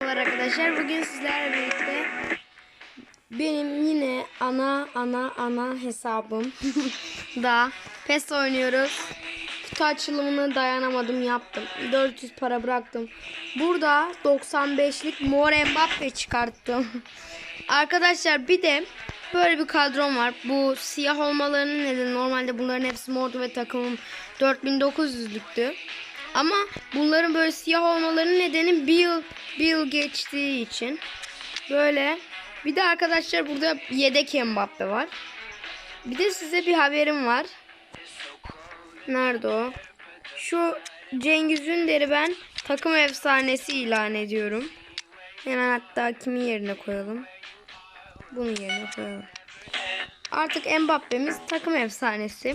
Merhabalar arkadaşlar. Bugün sizlerle birlikte benim yine ana ana ana hesabım da PES oynuyoruz. Kutu açılımını dayanamadım yaptım. 400 para bıraktım. Burada 95'lik Mor Mbappe çıkarttım. arkadaşlar bir de böyle bir kadrom var. Bu siyah olmalarının nedeni normalde bunların hepsi mordu ve takımım 4900'lüktü. Ama bunların böyle siyah olmalarının nedeni bir yıl, bir yıl geçtiği için. Böyle. Bir de arkadaşlar burada yedek Mbappe var. Bir de size bir haberim var. Nerede o? Şu Cengiz Ünder'i ben takım efsanesi ilan ediyorum. Hemen hatta kimin yerine koyalım? Bunun yerine koyalım. Artık Mbappe'miz takım efsanesi.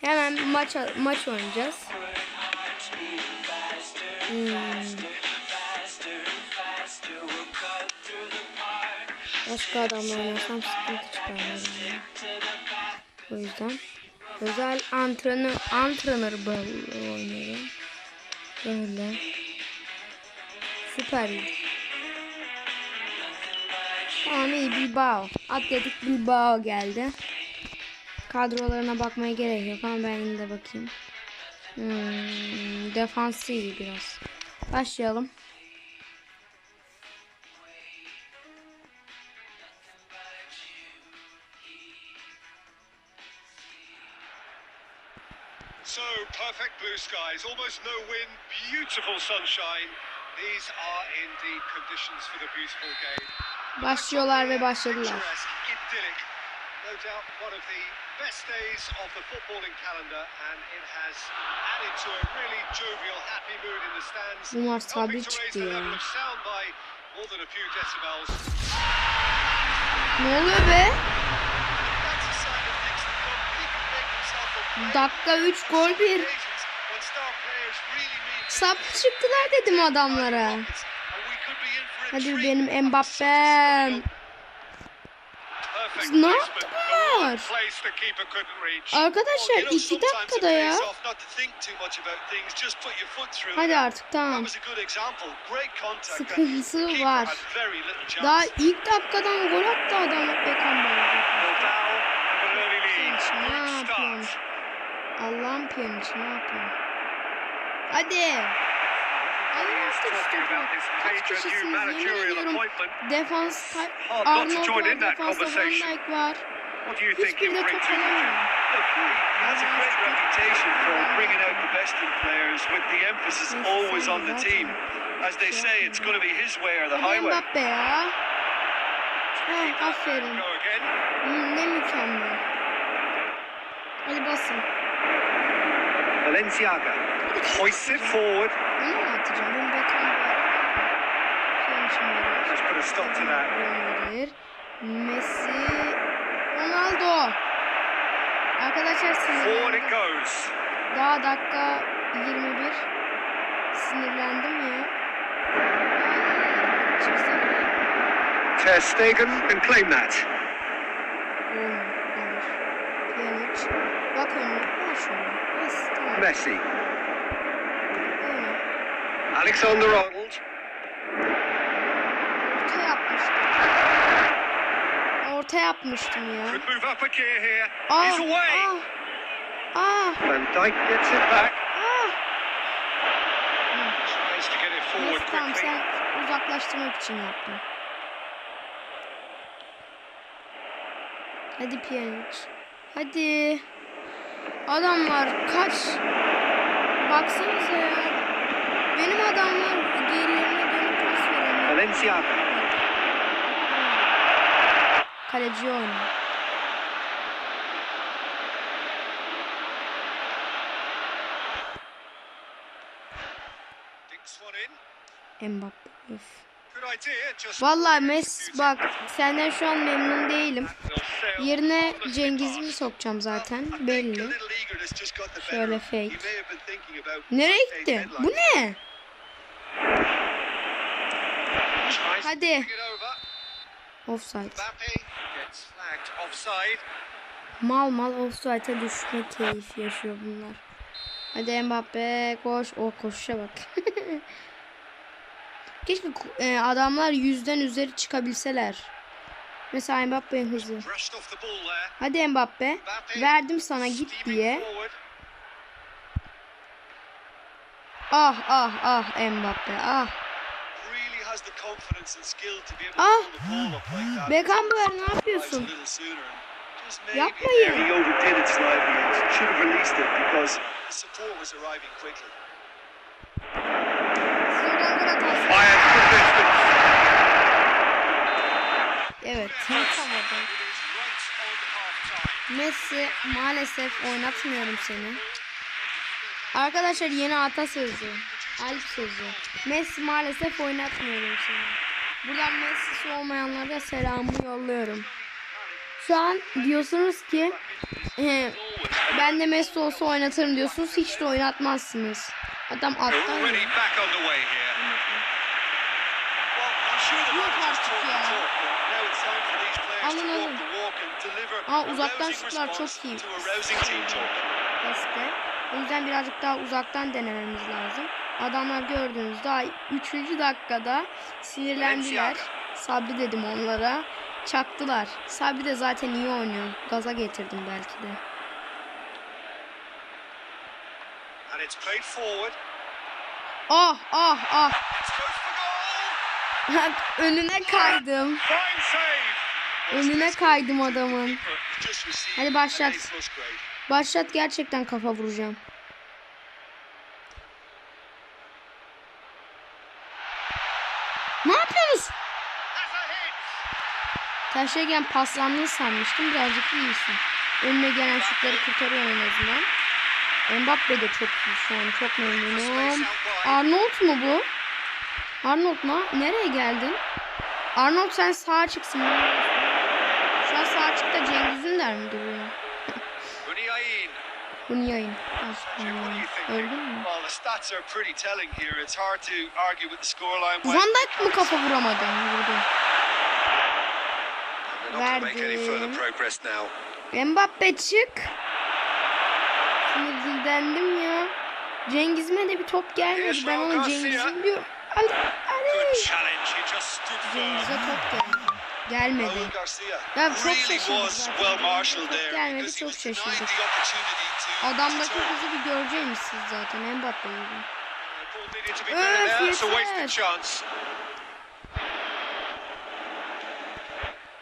Hemen maç maç oynayacağız. Hmm. Başka adamla oynasam sıkıntı çıkarmaz. O yüzden özel antrenör antrenör böyle oynuyorum. Böyle. Süper. Tamam iyi Bilbao. Atletik Bilbao geldi. Kadrolarına bakmaya gerek yok ama ben yine de bakayım. Hmm, defansı iyi biraz. Başlayalım. So, perfect blue skies, almost no wind, beautiful sunshine. These are indeed conditions for the beautiful game. Başlıyorlar ve başladılar. No doubt one of the best days of the footballing calendar, and it has added to a really jovial, happy mood in the stands. Bunlar sabit çıktı ya. Ne oluyor be? Dakika 3 gol 1. occasions when star players really mean Sap çıktılar dedim adamlara. Hadi benim Mbappe'm. Ne yaptılar? Arkadaşlar 2 dakikada ya. Hadi artık tamam. Sıkıntısı var. Daha ilk dakikadan gol attı adam Beckham ne yapıyorsun? Allah'ım Piyaniç ne yapıyorsun? Hadi. Alın artık şu topu. Kaç kişisiniz yemin ediyorum. Defans Arnold var, defansta Van Dijk var. What do you think he'll bring to the team? alamıyor. Look, he has a great reputation for bringing out the best in players with the emphasis always on the team. As they say, it's going to be his way or the highway. Mbappe ya. Ha, aferin. Hmm, Ne mükemmel. Hadi basın. Valenciaga hoists it forward. Onu mu atacağım? Ben Beckham var. Piyaniç'im verir. Let's put a stop to that. Messi. Ronaldo. Arkadaşlar sinirlendim. Daha dakika 21. Sinirlendim ya. Ter Stegen can claim that. Bak önüne. Messi. Alexander Arnold. Orta yapmıştım. Orta yapmıştım ya. Aa, He's away. aa, aa, Van Dijk gets it back. aa. Tries to get it forward Neyse tamam sen uzaklaştırmak için yaptın. Hadi Pjanic. Hadi. Adamlar kaç. Baksanıza ya. Benim adamlar gerilerine dönüp pas veremiyor. Valenciaga. Kaleci oynuyor. Mbappe. Üf. Vallahi Messi bak senden şu an memnun değilim. Yerine Cengiz'i mi sokacağım zaten belli. Şöyle fake. Nereye gitti? Bu ne? Hadi. Offside. Mbappe gets flagged offside. Mal mal offside'e düşme keyfi yaşıyor bunlar. Hadi Mbappe koş. O koşuşa bak. Keşke e, adamlar yüzden üzeri çıkabilseler. Mesela Mbappe hızlı. Brushed off the ball there. Hadi Mbappe. Verdim sana git diye. Ah ah ah Mbappe ah. Ah. Beckenbauer ne yapıyorsun? Yapmayın. Evet. Messi maalesef oynatmıyorum seni. Arkadaşlar yeni atasözü. Alp sözü. Messi maalesef oynatmıyorum seni. Buradan Messi'si olmayanlara selamımı yolluyorum. Şu an diyorsunuz ki "He, ben de Messi olsa oynatırım diyorsunuz. Hiç de oynatmazsınız. Adam the Yok artık ya. Alın, Aa, uzaktan şutlar çok iyi. Beste. O yüzden birazcık daha uzaktan denememiz lazım. Adamlar gördüğünüz daha 3. dakikada sinirlendiler. Sabri dedim onlara. Çaktılar. Sabri de zaten iyi oynuyor. Gaza getirdim belki de. Ah ah ah. Önüne kaydım. Önüne kaydım adamın. Hadi başlat. Başlat gerçekten kafa vuracağım. Ne yapıyorsunuz? That's a hit. Taşırken paslandığını sanmıştım. Birazcık iyisin. Önüne gelen şutları kurtarıyor en azından. Mbappe de çok iyi şu an. Çok memnunum. Arnold mu bu? Arnold mu? Nereye geldin? Arnold sen sağa çıksın. Şu an sağ çık da Cengiz Ünder mi duruyor? Do you think? Öldün mü? Well, the stats are pretty telling here. It's hard to argue with the scoreline. when- Van Dijk mı kafa vuramadı? Vurdu. Now. Mbappe çık. Sinirlendim ya. Cengiz'ime de bir top gelmedi. Ben onu Cengiz'im diyorum. Hadi, hadi. Cengiz'e top geldi. Gelmedi. Ya çok şaşırdık well gelmedi çok şaşırdık. Adamdaki hızı bir göreceğiniz siz zaten Mbappe gibi. Ball needed to be Öf, yeter.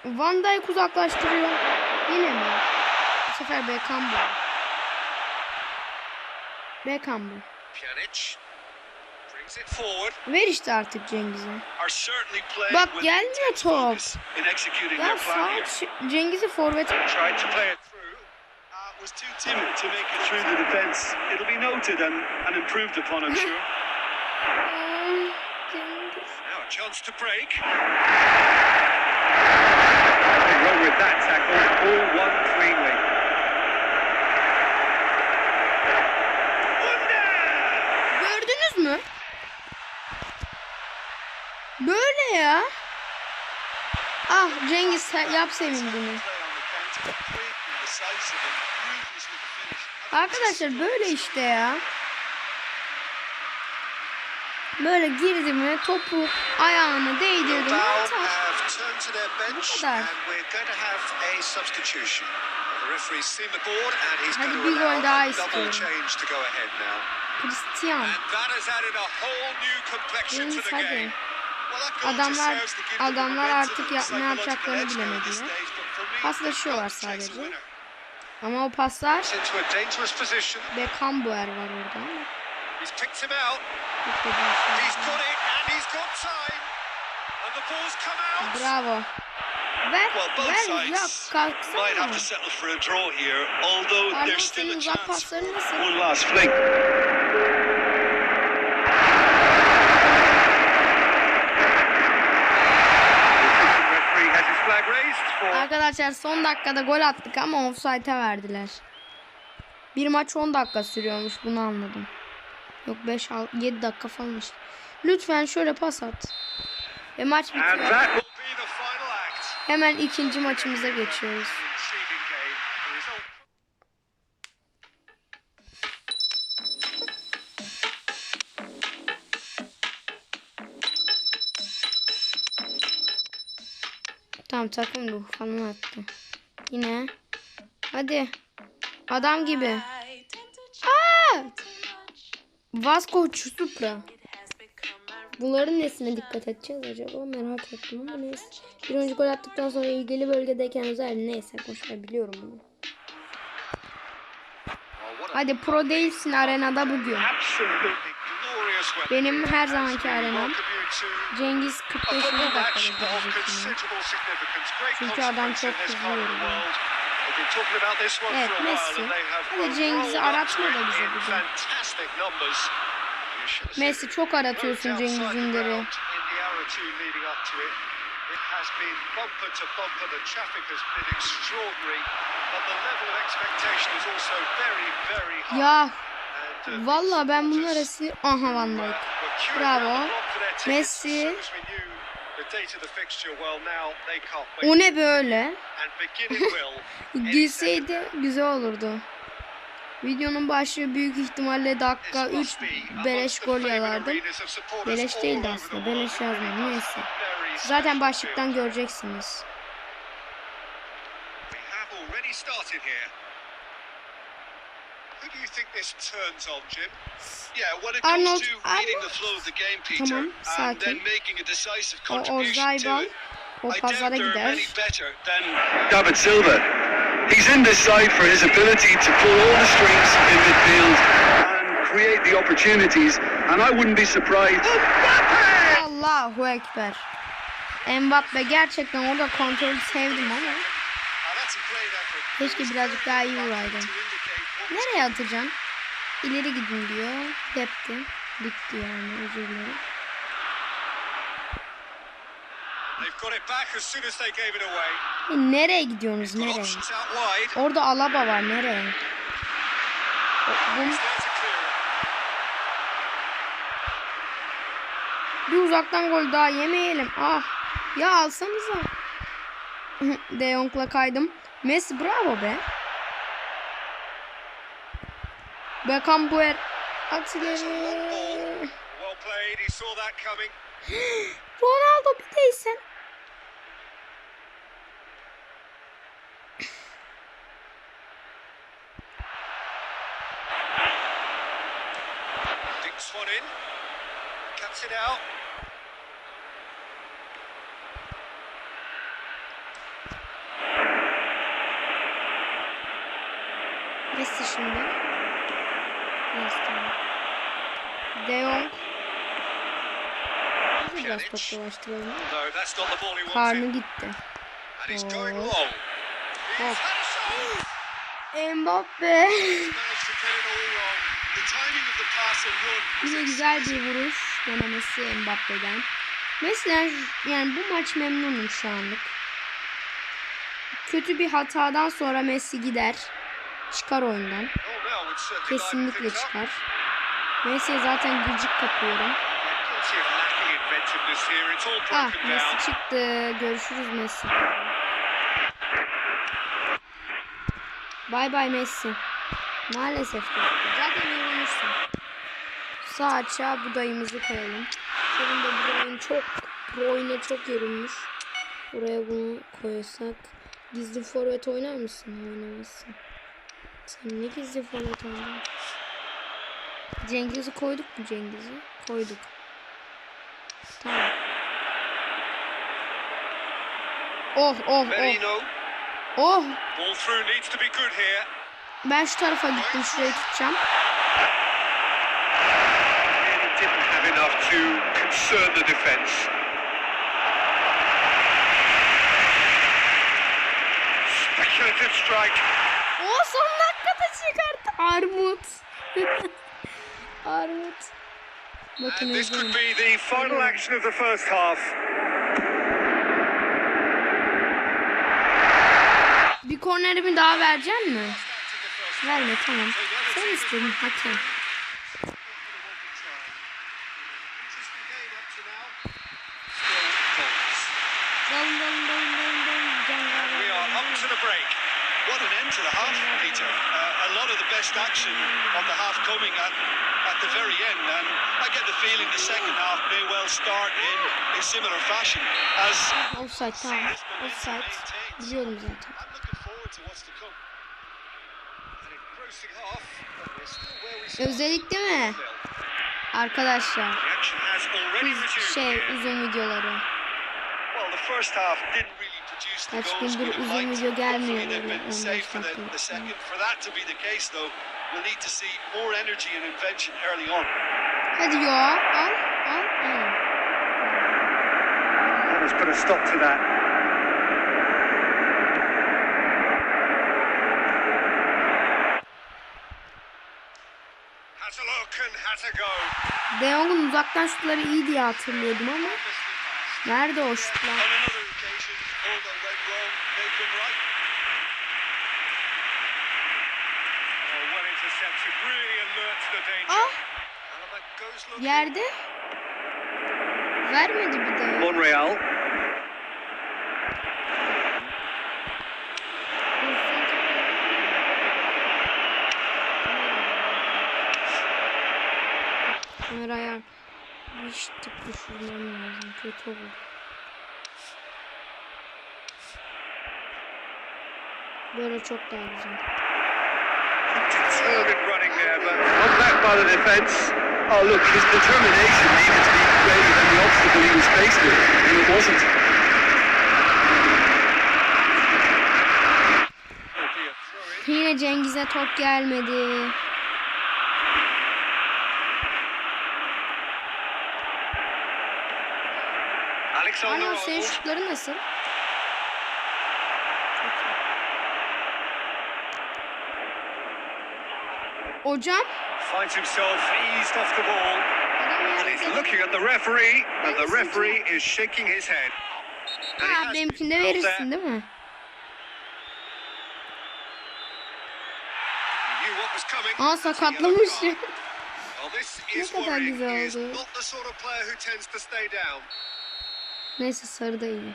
Van Dijk uzaklaştırıyor. Yine mi? Bu sefer Beckenbauer. Beckenbauer. Pjanic brings it forward. Ver işte artık Cengiz'e. Are certainly playing Bak with gelmiyor top. focus in executing Ya their sağ Cengiz'i forvet. To play it through. Was too timid to make it through the defence. It'll be noted and, and improved upon, I'm sure. Ay, Cengiz. Now a chance to break. Nothing wrong with that tackle. All one cleanly. Ya. Ah Cengiz yap finish. Arkadaşlar böyle işte ya. Böyle girdi mi topu ayağına değdirdi mi bench kadar. Hadi bir gol daha istiyorum. Christian. Cengiz hadi. Adamlar adamlar artık ya, ne yapacaklarını bilemediler. Paslaşıyorlar sadece. Ama o paslar. Beckenbauer var orada ama. He's picked him out. Çok da bir şey He's yok. got it and he's got time. And the ball's come out. Bravo. Ver, Well, both ver ya sides might have kalksana. to settle for a draw here, although Arnold there's still senin a uzak chance. pasların nasıl? One last fling. The referee has his flag raised for Arkadaşlar son dakikada gol attık ama offside'e verdiler. Bir maç 10 dakika sürüyormuş bunu anladım. Yok 5 7 dakika falan işte. Lütfen şöyle pas at. Ve maç bitiyor. Hemen ikinci maçımıza geçiyoruz. Tamam takım ruh falan attı. Yine. Hadi. Adam gibi. Aa! Vasco Supra. Bunların nesine dikkat edeceğiz acaba merak ettim ama neyse. Bir oyuncu gol attıktan sonra ilgili bölgedeyken özel neyse boşver biliyorum bunu. Hadi pro değilsin arenada bugün. Benim her zamanki arenam. Cengiz a 45. football match dakikada Çünkü adam çok hızlı Evet, Messi. Hadi Cengiz'i aratma da bize bugün. Messi çok aratıyorsun Cengiz Ünder'i. ground in the hour or two leading up to it. It has been bumper to bumper. The traffic has been extraordinary, but the level of expectation is also very, very high. Ya uh, valla ben bunlara si... Aha Van Dijk. Bravo. Messi. O ne böyle? Gülseydi güzel olurdu. Videonun başlığı büyük ihtimalle dakika This 3 must be amongst beleş gol supporters Beleş değildi aslında. Beleş yazmadım. Neyse. Zaten başlıktan göreceksiniz. Who do you think this turns on, Jim? Yeah, when it Arnold, comes to reading Arnold. the flow of the game, Peter, Tamam, and then making a decisive O contribution to Ozaybal it, o I doubt pazara there are gider. many better than David Silva. He's in this side for his ability to pull all the strings in midfield and create the opportunities, and I wouldn't be surprised. Allahu Ekber. Mbappe gerçekten orada kontrolü sevdim ama Now that's a great effort. keşke birazcık daha iyi vuraydım. Nereye atacaksın? İleri gidin diyor. Depti. Dikti yani özür dilerim. E, nereye gidiyorsunuz nereye? Orada Alaba var nereye? İt. bir uzaktan gol daha yemeyelim. Ah. Ya alsanıza. De Jong'la kaydım. Messi bravo be. Beckham Buer. There's a long ball. Aksileri. Well played. He saw that coming. Ronaldo bir değilsen. Dinks one in. Cuts it out. Messi şimdi. Neyse tamam. De Jong. Bizi biraz toplaştıralım. Karnı gitti. Shot. Mbappe. Yine güzel bir vuruş denemesi Mbappe'den. Mesela yani bu maç memnunum şu anlık. Kötü bir hatadan sonra Messi gider. Çıkar oyundan. Kesinlikle çıkar. Messi'ye zaten gıcık kapıyorum. Ah. Messi çıktı. Görüşürüz Messi. Bay bay Messi. Maalesef dostum. Zaten yorulmuşsun. Sağ açığa budayımızı koyalım. Senin de bu oyun çok oyuna çok yorulmuş. Buraya bunu koysak. Gizli forvet oynar mısın? Oynamazsın. Sen ne gizli forvet oynadın? Cengiz'i koyduk mu Cengiz'i? Koyduk. Tamam. Oh oh oh. Oh. Ben şu tarafa gittim. Şuraya tutacağım. Really didn't have enough Armut. Armut. Bakın this could be the final action of the first half. Bir kornerimi daha verecek mi? Verme tamam. Sen istedin hakem. Interesting game up to now. Still goals. Dalın dalın dalın dalın dalın. Can We are up to the break. What an end to the half, Peter. Uh, a lot of the best action of the half coming at, at the very end, and I get the feeling the second half may well start in, in similar fashion as Offside tamam. Offside. Biliyorum zaten. I'm looking forward to what's to come. And it grossing off, but we're still where we started. Özellikle mi? Arkadaşlar. The action has already resumed Şey here. uzun videoları. Well, the first half didn't really produce the Kaç gündür uzun video gelmiyor Hopefully they've böyle been 15 saved for the, dakikalık the falan. second. For that to be the case, though, we'll need to see more energy and invention early on. Hadi ya. Al. Al. Let's put a stop to that. Has a look and has a go. De Jong'un uzaktan şutları iyi diye hatırlıyordum ama nerede o şutlar? Ah yerde. Vermedi bir de. Monreal. Kameraya bir tık düşürmem lazım. Kötü oldu. Böyle çok daha güzel. Determined running there, but Not back by the defence. Oh, look, his determination needed to be greater than the obstacle he was faced with, and it wasn't. it'll be a throw in. Yine Cengiz'e top gelmedi. Alexander Arnold senin Arnold. şutları nasıl? Hocam. finds himself eased off the ball and he's looking at the referee and the referee is shaking his head. Ha benimkinde verirsin değil mi? Aa sakatlamış. is kadar güzel oldu. Neyse sarı da iyi.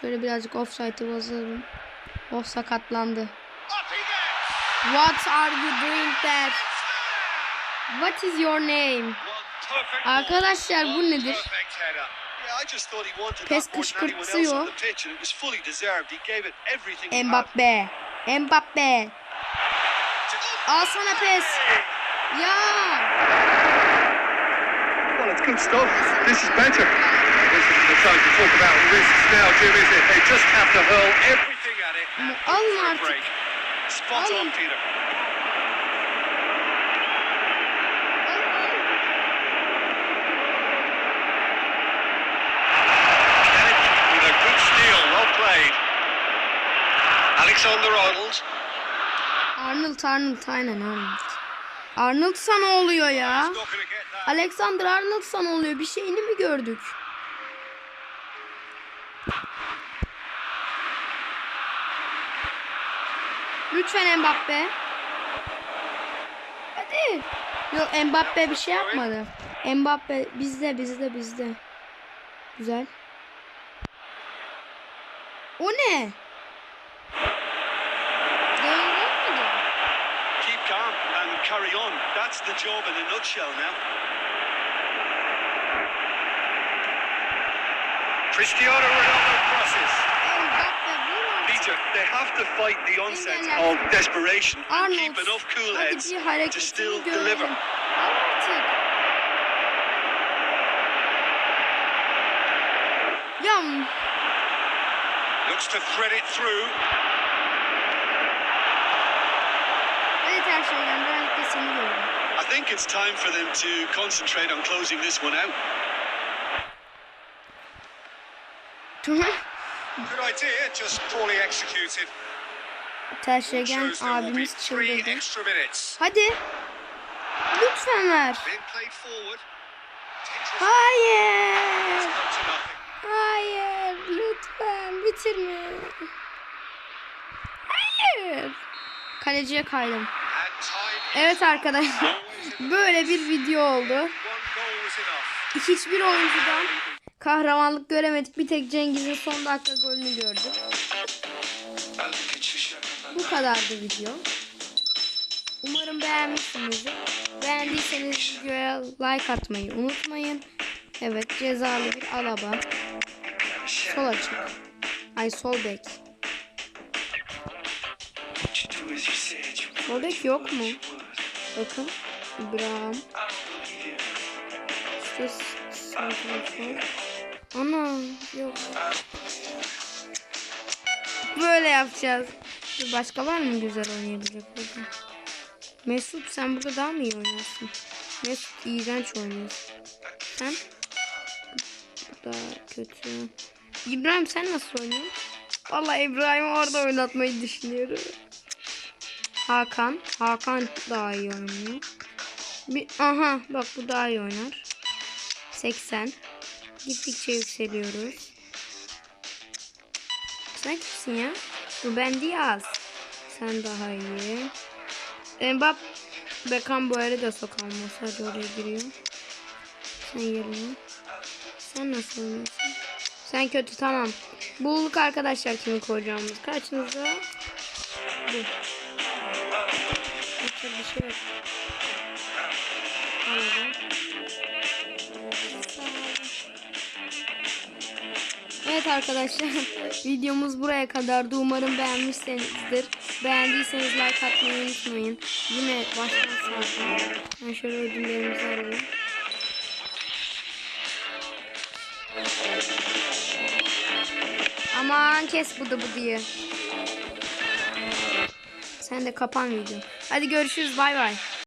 Şöyle birazcık offside'ı bozalım. Oh sakatlandı. What are you doing there? What is your name? Arkadaşlar, bu nedir? Pes kışkırtıyor. Mbappe. Mbappe. Al sana pes. Ya. Well, it's good stuff. This is better. This isn't the time to talk about risks now, Jim, is it? They just have to hurl every Everything at it Alın artık. Alın. on, Peter. With a good steal, well played. Alexander Arnold. Arnold Arnold aynen Arnold. Arnold sana oluyor ya. Alexander Arnold sana oluyor. Bir şeyini mi gördük? Lütfen Mbappe. Hadi. Yok Mbappe bir şey yapmadı. Mbappe bizde bizde bizde. Güzel. O ne? Keep calm and carry on. That's the job in a nutshell now. Cristiano Ronaldo crosses. Mbappe vur artık. Peter, they have to fight the onset of desperation and keep enough cool heads to still deliver. Ya Looks to thread it through. evet her şeyden ben de seni gördüm. I think it's time for them to concentrate on closing this one out. Good idea, just poorly executed. Terşegen Shows there will be abimiz çıldırdı. extra minutes. Hadi. Lütfen ver. Being played forward. Dangerous. Hayır. Bitirme. Hayır. Kaleciye kaydım. Evet arkadaşlar. Böyle bir video oldu. Hiçbir oyuncudan kahramanlık göremedik. Bir tek Cengiz'in son dakika golünü gördük. Bu kadardı video. Umarım beğenmişsinizdir. Beğendiyseniz videoya like atmayı unutmayın. Evet cezalı bir alaba. Sol açık. Ay sol bek. Sol bek yok mu? Bakın. İbrahim. İşte. Ana yok. Böyle yapacağız. Başka var mı güzel oynayabilecek burada? Mesut sen burada daha mı iyi oynarsın? Mesut iğrenç oynuyorsun. Sen? Bu da kötü. İbrahim sen nasıl oynuyorsun? Vallahi İbrahim'i orada oynatmayı düşünüyorum. Hakan. Hakan daha iyi oynuyor. Bir, aha bak bu daha iyi oynar. 80. Gittikçe yükseliyoruz. Sen kimsin ya? Bu ben Diaz. Sen daha iyi. Mbap Beckham bu arada da sokalmaz. Hadi oraya giriyor. Sen yerine. Sen nasıl oynuyorsun? Sen kötü tamam. Bulduk arkadaşlar kimi koyacağımız. Kaçınızda? Bu. Başka bir şey yok. Evet arkadaşlar videomuz buraya kadardı. Umarım beğenmişsinizdir. Beğendiyseniz like atmayı unutmayın. Yine baştan sardım. Ben şöyle ödüllerimizi alalım. Aman kes bıdı bıdıyı. Sen de kapan video. Hadi görüşürüz bay bay.